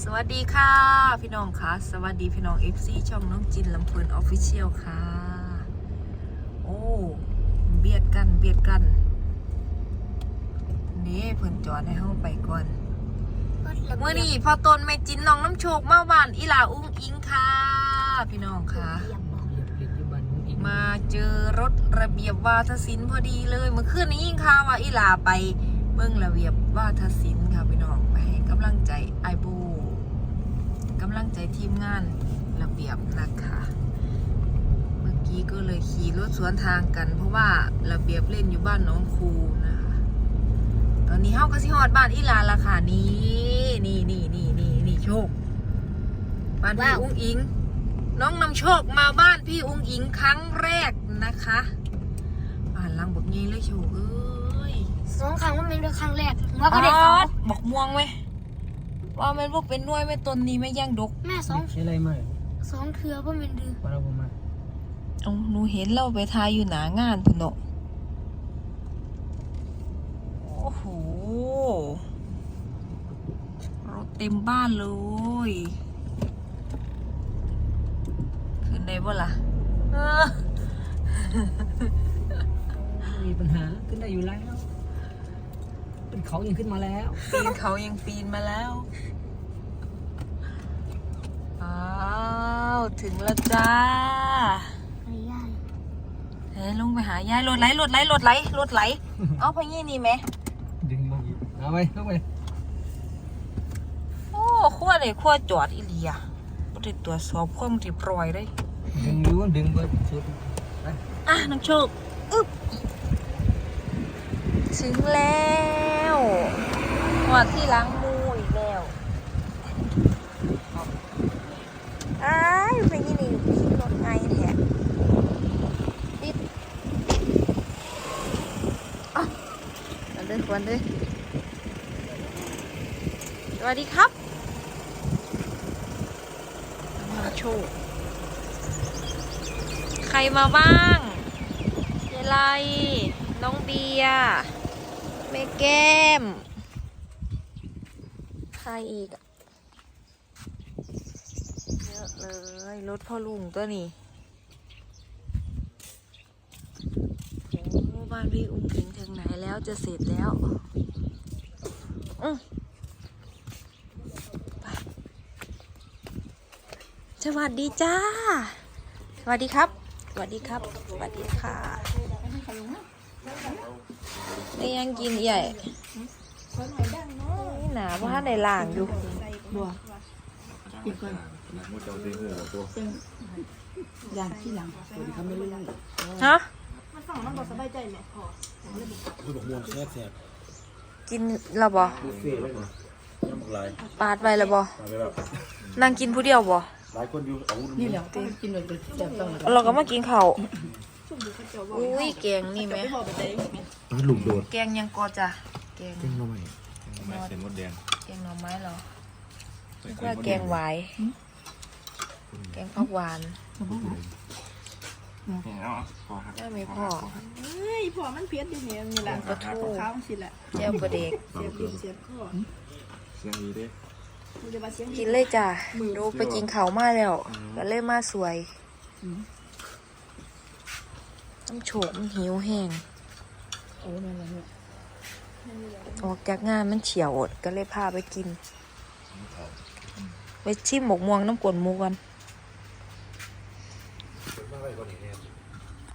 สวัสดีค่ะ พี่น้องค่ะสวัสดีพี่น้อง FC ช่องน้องจินลำเพลินออฟฟิเชียลค่ะ โอ้เบียดกันเบียดกัน นี่เพิ่นจอดให้เฮาไปก่อนเมื่อนี้พอตนแม่จินน้องน้ำโชคมาบ้านอีลาอุ้งอิงค่ะ พี่น้องค่ะ มาเจอรถระเบียบวาทศิลป์พอดีเลยเมื่อคืนนี้ยิงข่าวว่าอีลาไปเบิ่งระเบียบวาทศิลป์ค่ะพี่น้องไปให้กำลังใจไอบกำลังใจทีมงานระเบียบนะคะ เมื่อกี้ก็เลยขี่รถสวนทางกัน เพราะว่าระเบียบเล่นอยู่บ้านน้องครูนะคะ ตอนนี้เฮาก็สิฮอดบ้านอีหลาละค่ะนี่นี่นี่นี่นี่นี่โชคบ้านพี่ว้าวอุ้งอิง น้องนำโชคมาบ้านพี่อุ้งอิงครั้งแรกนะคะอ่านลังบอกงี้เลยโชคเอ้ยสองครั้งว่าเป็นเรื่องครั้งแรกว่าก็ได้สองบอกม่วงไหม ว่ามันพวกเป็นหน่วยไม่ต้นนี้ไม่ย่างดกแม่สองใช่ไรมาสองเทือว่าเป็นเดือว่าเราบ่มาเอาหนูเห็นเราไปทายอยู่หนางานพุ่นเนาะโอ้โหรถเต็มบ้านเลยขึ้นได้บ่ล่ะเออมีปัญหาขึ้นได้อยู่แล้ว เป็นเขายังขึ้นมาแล้วปีนเขายังปีนมาแล้ว อ้าว ถึงแล้วจ้าอะไรย่ายเฮ้ยลงไปหายายรถไหลรถไหลรถไหลรถไหล เอาไปยี่นี่ไหมดึงลงอีกเอาไปลงไปโอ้ขั้วเลยขั้วจอดอีเลียบ่ได้ตรวจสอบความเรียบร้อยเลยดึงอยู่ดึงเบิดสุดไปอะน้องโชค อึ๊บ ถึงแล้ว หอดที่ล้างมูอีกแล้วอ้ายไปยี่นี่ขี่รถไงแท้ปิดอะมาเด้อควันเด้อสวัสดีครับน้องโชคใครมาบ้างเจไลน้องเบียร์ แม่แก้ม ใครอีกเยอะเลยรถพ่อลุงตัวนี้โอ้บ้านพี่อุ้งอิงถึงไหนแล้วจะเสร็จแล้ว อืมไปสวัสดีจ้า สวัสดีครับ สวัสดีครับ สวัสดีค่ะ นี่ยังกินใหญ่นี่หนาว่าในล่างอยู่ย่างที่หลังสวัสดีครับไม่รู้ฮะมันฟังมันบอกสบายใจไหมพอกินและบ่บุฟเฟ่ต์เลยนะยังบอกหลายปาดไปและบ่มาไปแบบนั่งกินผู้เดียวบ่หลายคนอยู่เอาวุ้นนี่แหละกินเลยจะต้องเราก็มากินข้า วช่วงนี้เขาเจ้าบอกอุ้ยแกงนี่ไหมไม่บอกไปใจไหมหลุมโดดแกงยังกอจ้ะแกงเก่งมาใหม่ไม่เส้นมดแดงแกงหน่อไม้เหรอนึกว่าแกงหวายแกงผักหวานเนี่ยเอาพอครับได้ไหมพ่อเฮ้ยพ่อมันเพี้ยนอยู่เนี่ยนี่แหละปลาทูข้าวสิแหละแจ่วปลาเด็กเสียบดินเสียบข้อเสียงดีด้มึงจะมาเสียกินเลยจ้ะดูไปกินเขามาแล้วก็เลยมาสวย น้ำโฉกมันหิวแห้งโอ้นั่นแหละเนี่ยออกจากงานมันเฉียวอดก็เลยพาไปกิน ไปชิมหมกม่วงน้ำกวนหมูกัน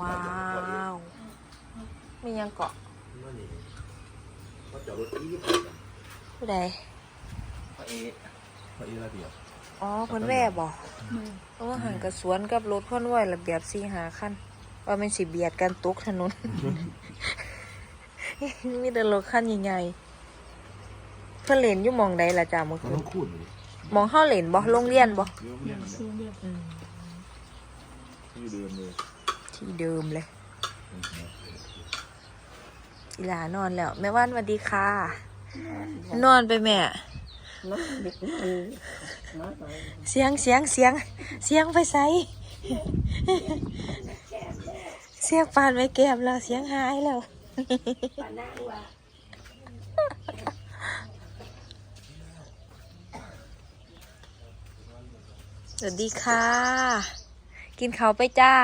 ว้าว มียังเกาะผู้ใดพระเอพระเอระเบียบอ๋อเพิ่นแว่บ่เพราะว่าหันกับสวนกับรถเพ่นไหวระเบียบสี่หาขั้น ว่ามันสิเบียดกันตกถนน มีแต่รถขั้นใหญ่ๆเพื่อนเล่นอยู่หมองใดล่ะจ้าเมื่อก็คืต้นองคูดเลยหมองเฮาเล่นบ่โรงเรียนบ่เดี๋ยวเรียนเลยอืมที่เดิมเลยที่เดิมเลยอีหลานอนแล้วแม่ว่านสวัสดีค่ะ นอนไปแม่เสียงเสียงเสียง เสียงไปใส่เสียงปานไม่แก้มแล้วเสียงหายแล้วสวัสดีค่ะ กินเขาไปจ้า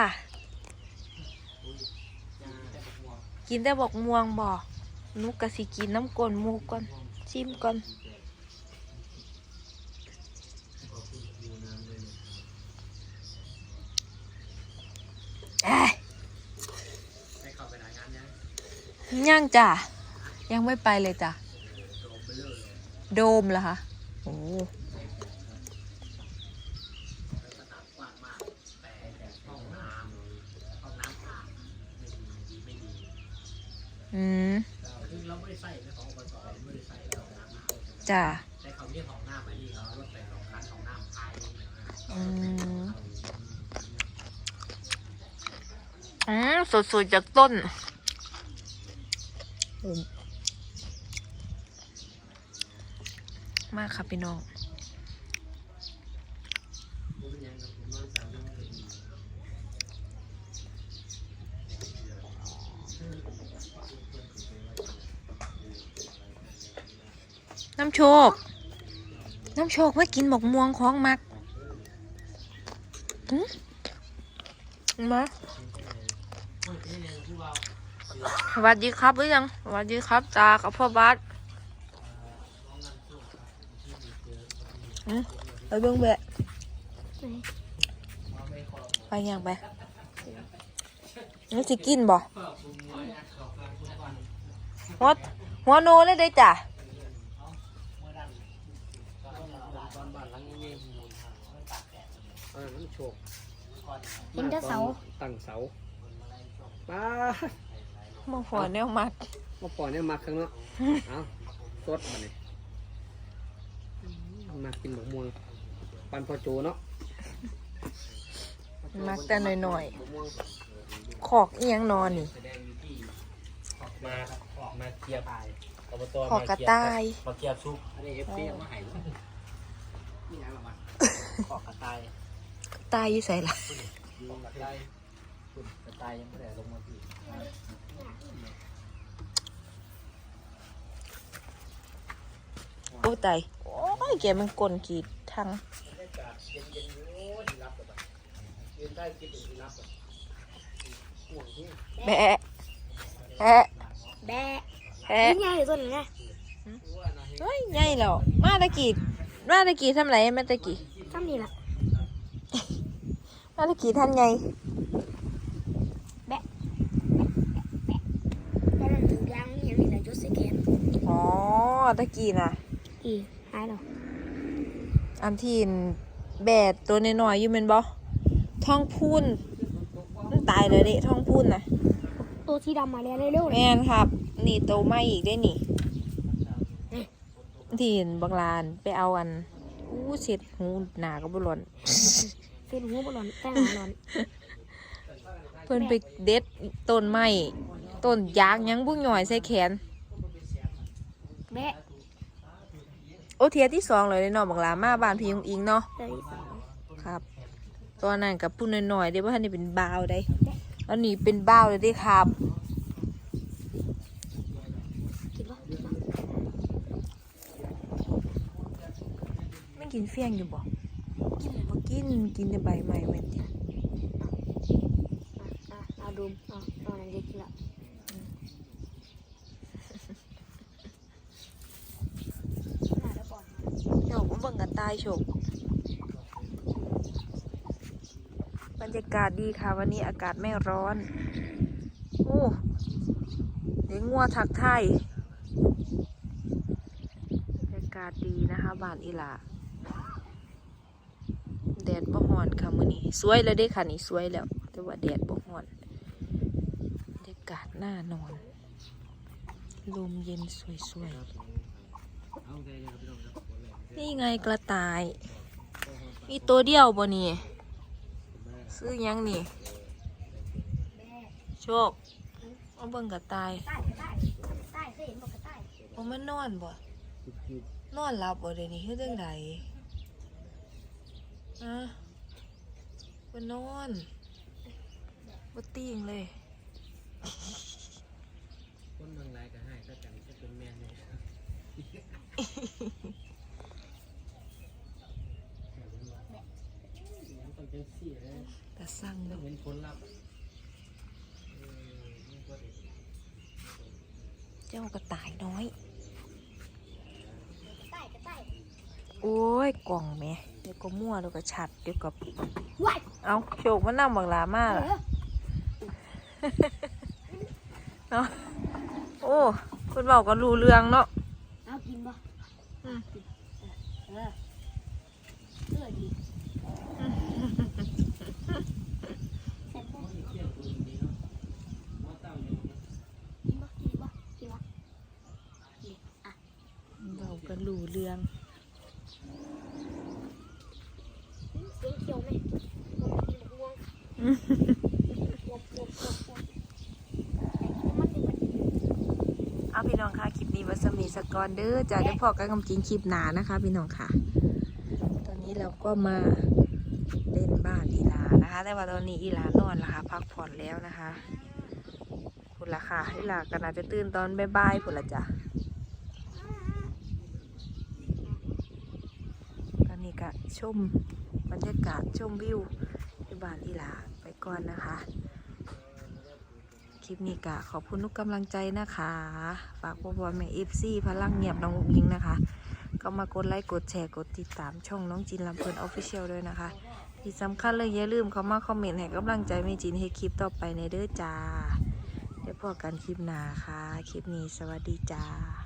กินได้บอกม่วงบอกนุกกะสิกินน้ำกลนมูก่อนชิมก่อน เอ้ย ยังจ้ะ ยังไม่ไปเลยจ้ะ โดมเหรอคะ โอ้อืมจ้ะอืมอืมสดๆจากต้น มมากค่ะพี่น้องน้ำโชค น้ำโชคมากินหมกม่วงของมักหึมา สวัสดีครับหรือยังสวัสดีครับตากับพ่อบาสหึไปเบิ่งแบะไปยังไปนี่สิกินบ่หัวหัวโนเลยได้อจ้ะเออน้ำโชคเห็นแต่เสาตั้งเสาป้า มาหัวแนวมักมาปล่อยเนี่ยมาครั้งเนาะ เอาสดมาเนี่ยมากินหมกม่วงปันพอโจเนาะมักแต่หน่อยหมกม่วงๆขอกเอียงนอนนี่มามาเกียบอบตขอกกระต่าย มาเกียบซุปอันนี้เอฟซีมาให้นี่ยังหรอวะขอกกระต่ายตายอยู่ใส่ละยูกระต่าย คุณกระต่ายยังไม่ได้ลงมาที่โอ้ตายโอ้ยแกมันกลนกีดทั้งยืนได้กินถึงรับห่วงที่แบะแบะแบะแบะนี่ไงอยู่ต้นนี้นะเฮ้ยใหญ่แล้วมาตะกี้มาตะกี้ทำไรมาตะกี้ซ้ำนี่ล่ะมาตะกี้ท่านไง แล้วนั่นถึงยางนี่ยังนี่แหละจุดสแกน อ๋อตะกี้น่ะ อีหายแล้วอันที่แบดตัวน้อยๆอยู่แมันบ่ท้องพูนมันตายเลยเด็ท้องพูนน่ะ ตัวที่ดำมาแล้วเร็วๆเลยแม่นครับ นี่โตมาอีกได้นี่ที่เห็นบางลานไปเอาอันอู้เสร็จหูหนาก็บุหลอนเส้นหูบอลอนแต่งหาหลอนเพิ่นไปเด็ดต้นไม้ต้นยางยังบุ้งหน่อยใส่แขน แบะโอเทียที่สองเลยเนาะบางลามาบ้านพี่ยงอิงเนาะเดี๋ยวที่สองครับ ตอนนั้นกับผู้น้อยๆเด้ว่าท่านนี่เป็นบ่าวได้อันนี้เป็นบ่าวเลยเด้ครับกินปะกินปะไม่กินเฟี้ยงอยู่บ่กินบ่กินกินแต่ใบไม้เว้นติอะอะเอาดูมเอาเอาอันนี้กินละมาแล้วก่อน เตายโฉกบรรยากาศดีค่ะ วันนี้อากาศไม่ร้อน โอ้เดี๋ยวงัวทักไทยบรรยากาศดีนะคะบ้านอีหลาแดดบ่ฮ้อนค่ะมื้อนี้สวยแล้วเด้ค่ะนี่สวยแล้ว แต่ว่าแดดบ่ฮ้อนบรรยากาศน่านอน ลมเย็นสวยๆ นี่ไงกระต่าย มีตัวเดียวบ่นี่ซื้อยังนี่ โชคเอาเบิ่งกระต่ายเอกกระใต้โอ้มันนอนบ่นอนหลับบ่เดี๋ยวนี้คือจังไดอะมันนอนบ่ติงเลยคนเมืองไรก็ให้ก็กันจะเป็นแม่เนี่ย จังซี่นะแต่สั่งต้เด้องอเห็นผลลัพธ์เออมันก็ได้เจ้ากระต่ายน้อย กระต่ายกระต่ายโอ้ยกล่องแหม่เดี๋ยวก็มั่วเดี๋ยวก็ชัดเดี๋ยวก็ว้ายเอาโชคมันนำบักหลามาเอล่ะอเนาะโอ้คุณบอกก็รู้เรื่องเนาะ เอากินบ่ อืม เออเออดีแซ่บบ่ เที่ยวตัวนี้เนาะว่าเต้าอยู่ กินบ่กินบ่กินบ่กินอะ เราก็รู้ เรืองสีเขียวไหมกินบวงเอาพี่น้องค่ะคลิปนี้วัสมีสกอนเด้อจะได้พอกันคำจริงคลิปหนานะคะ พี่น้องค่ะ ตอนนี้เราก็มาเล่นบ้านอีลานะคะ แต่ว่าตอนนี้อีลานอนละค่ะ พักผ่อนแล้วนะคะผุนละค่ะอีลาก็น่าจะตื่นตอนบ่ายๆผุนละจ้ะตอนนี้ก็ ชมบรรยากาศชมวิวที่บ้านอีหลาไปก่อนนะคะ คลิปนี้กะขอบคุณทุกกำลังใจนะคะ ฝากพ่อบอลแม่เอฟซีพลังเงียบน้องอุ้งยิงนะคะ ก็มากดไลค์กดแชร์กดติดตามช่องน้องจินลำเพลินออฟฟิเชียลด้วยนะคะ ที่สำคัญเลยอย่าลืมเข้ามาคอมเมนต์ให้กำลังใจแม่จินให้คลิปต่อไปในเด้อจ้าเดี๋ยวพอกันคลิปหน้าค่ะ คลิปนี้สวัสดีจ้า